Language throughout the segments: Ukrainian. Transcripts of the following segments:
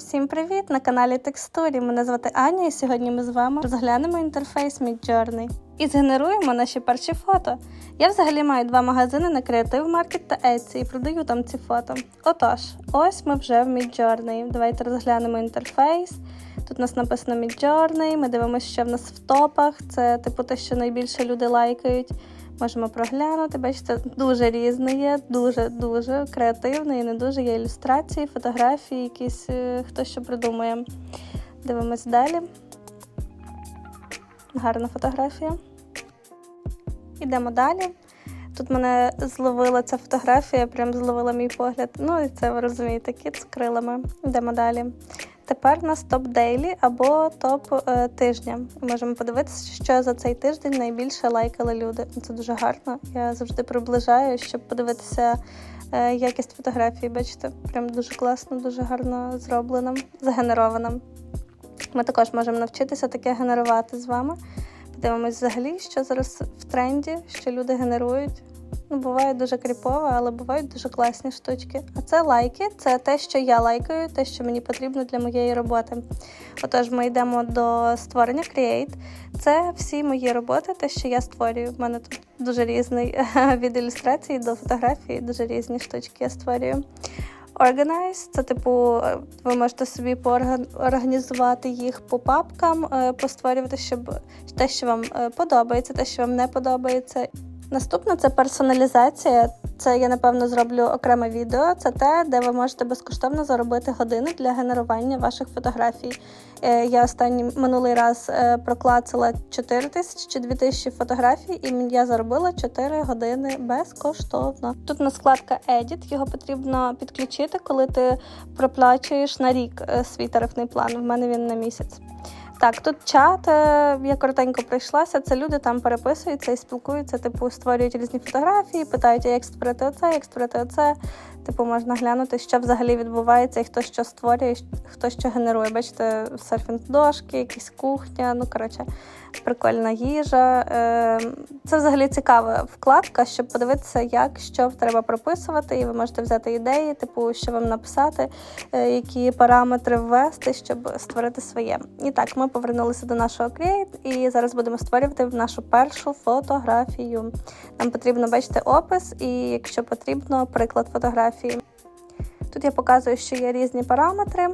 Всім привіт! На каналі Текстурі. Мене звати Аня, і сьогодні ми з вами розглянемо інтерфейс Midjourney і згенеруємо наші перші фото. Я взагалі маю два магазини на Creative Market та Etsy і продаю там ці фото. Отож, ось ми вже в Midjourney. Давайте розглянемо інтерфейс. Тут у нас написано Midjourney, ми дивимося, що в нас в топах. Це типу те, що найбільше люди лайкають. Можемо проглянути, бачите, дуже різне є, дуже-дуже креативне і не дуже є ілюстрації, фотографії, якісь е, хто що придумує. Дивимось далі. Гарна фотографія. Йдемо далі. Тут мене зловила ця фотографія, прям зловила мій погляд. Ну і це ви розумієте, кіт з крилами. Йдемо далі. Тепер у нас топ дейлі або топ е, тижня. Можемо подивитися, що за цей тиждень найбільше лайкали люди. Це дуже гарно. Я завжди приближаю, щоб подивитися е, якість фотографії. Бачите, прям дуже класно, дуже гарно зроблено, загенеровано. Ми також можемо навчитися таке генерувати з вами. Подивимось взагалі, що зараз в тренді, що люди генерують. Ну, буває дуже кріпово, але бувають дуже класні штучки. А це лайки, це те, що я лайкаю, те, що мені потрібно для моєї роботи. Отож, ми йдемо до створення Create. Це всі мої роботи, те, що я створюю. У мене тут дуже різний від ілюстрації до фотографії, дуже різні штучки я створюю. Organize – це типу, ви можете собі поорганізувати їх по папкам, е, постворювати, щоб те, що вам е, подобається, те, що вам не подобається. Наступне це персоналізація. Це я напевно зроблю окреме відео. Це те, де ви можете безкоштовно заробити години для генерування ваших фотографій. Е, я останній минулий раз е, проклацала 4 тисячі чи 2 тисячі фотографій, і я заробила 4 години безкоштовно. Тут на складка Edit, його потрібно підключити, коли ти проплачуєш на рік е, свій тарифний план. В мене він на місяць. Так, тут чат, я коротенько прийшлася. Це люди там переписуються і спілкуються, типу, створюють різні фотографії, питають, як створити оце, як створити оце. Типу, можна глянути, що взагалі відбувається, і хто що створює, хто що генерує. Бачите, серфінг дошки, якісь кухня, ну коротше, прикольна їжа. Це взагалі цікава вкладка, щоб подивитися, як що треба прописувати, і ви можете взяти ідеї, типу, що вам написати, е, які параметри ввести, щоб створити своє. І так, ми повернулися до нашого Create, і зараз будемо створювати нашу першу фотографію. Нам потрібно бачити опис, і якщо потрібно, приклад фотографії. Тут я показую, що є різні параметри.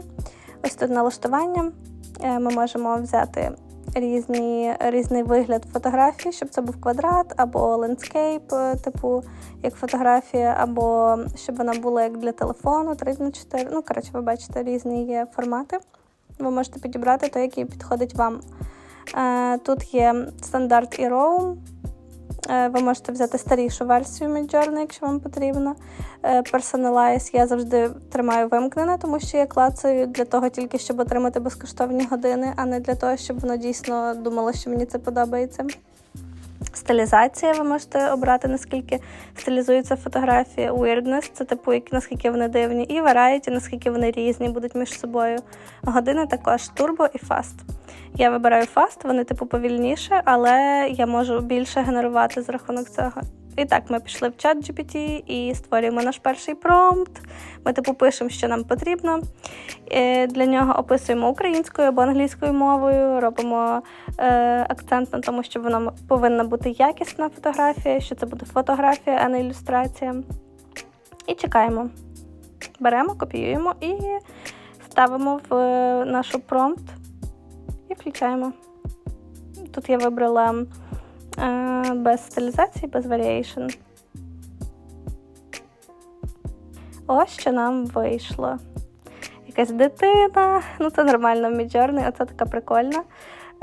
Ось тут налаштування. Е, ми можемо взяти різні, різний вигляд фотографії, щоб це був квадрат, або лендскейп, типу як фотографія, або щоб вона була як для телефону 3х4. Ну, коротше, ви бачите, різні є формати. Ви можете підібрати той, який підходить вам. Е, тут є стандарт і Roam. Е, ви можете взяти старішу версію Midjourney, якщо вам потрібно. Е, Personalize я завжди тримаю вимкнене, тому що я клацаю для того, тільки щоб отримати безкоштовні години, а не для того, щоб воно дійсно думало, що мені це подобається. Стилізація, ви можете обрати, наскільки стилізуються фотографії. Weirdness – це типу, наскільки вони дивні, і Variety, наскільки вони різні будуть між собою. Години також Turbo і Fast. Я вибираю Fast, вони типу повільніше, але я можу більше генерувати з рахунок цього. І так, ми пішли в чат GPT і створюємо наш перший промпт. Ми типу пишемо, що нам потрібно. І для нього описуємо українською або англійською мовою, робимо е, акцент на тому, що вона повинна бути якісна фотографія, що це буде фотографія, а не ілюстрація. І чекаємо. Беремо, копіюємо і ставимо в е, нашу промпт і включаємо. Тут я вибрала е, без стилізації, без варіейшн. Ось що нам вийшло. Якась дитина, ну це нормально Midjourney, оце така прикольна.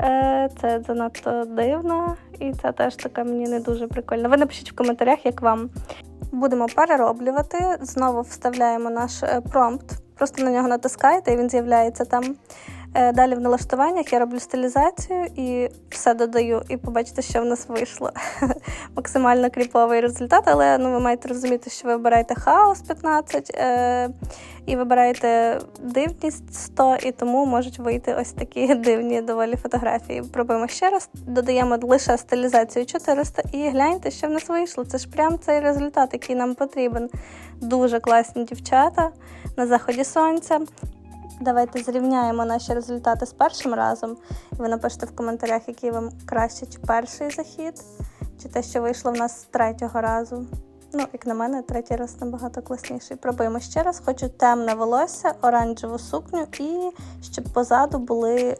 Е, Це занадто дивно, і це теж така мені не дуже прикольна. Ви напишіть в коментарях, як вам. Будемо перероблювати, знову вставляємо наш е, промпт, просто на нього натискаєте, і він з'являється там. Е, далі в налаштуваннях я роблю стилізацію і все додаю, і побачите, що в нас вийшло. Максимально кріповий результат, але ну, ви маєте розуміти, що ви вибираєте хаос 15 е, і вибираєте дивність 100, і тому можуть вийти ось такі дивні доволі фотографії. Пробуємо ще раз, додаємо лише стилізацію 400 і гляньте, що в нас вийшло. Це ж прям цей результат, який нам потрібен. Дуже класні дівчата на заході сонця. Давайте зрівняємо наші результати з першим разом. Ви напишете в коментарях, який вам краще, чи перший захід, чи те, що вийшло в нас з третього разу. Ну, як на мене, третій раз набагато класніший. Пробуємо ще раз. Хочу темне волосся, оранжеву сукню і щоб позаду були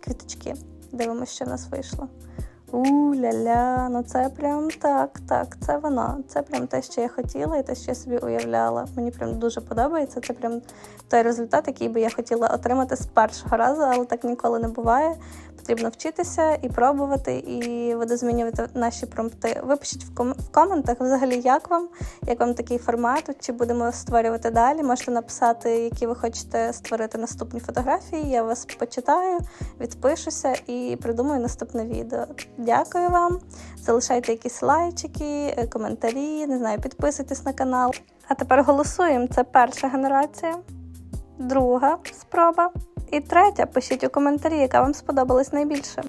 квіточки. Дивимося, що в нас вийшло. У-ля-ля, ну це прям так, так, це воно. Це прям те, що я хотіла, і те, що я собі уявляла. Мені прям дуже подобається. Це прям той результат, який би я хотіла отримати з першого разу, але так ніколи не буває. Потрібно вчитися і пробувати, і видозмінювати наші промпти. Випишіть в, ком- в коментах взагалі, як вам, як вам такий формат, чи будемо створювати далі. Можете написати, які ви хочете створити наступні фотографії. Я вас почитаю, відпишуся і придумаю наступне відео. Дякую вам. Залишайте якісь лайчики, коментарі, не знаю, підписуйтесь на канал. А тепер голосуємо. Це перша генерація, друга спроба. І третя, пишіть у коментарі, яка вам сподобалась найбільше.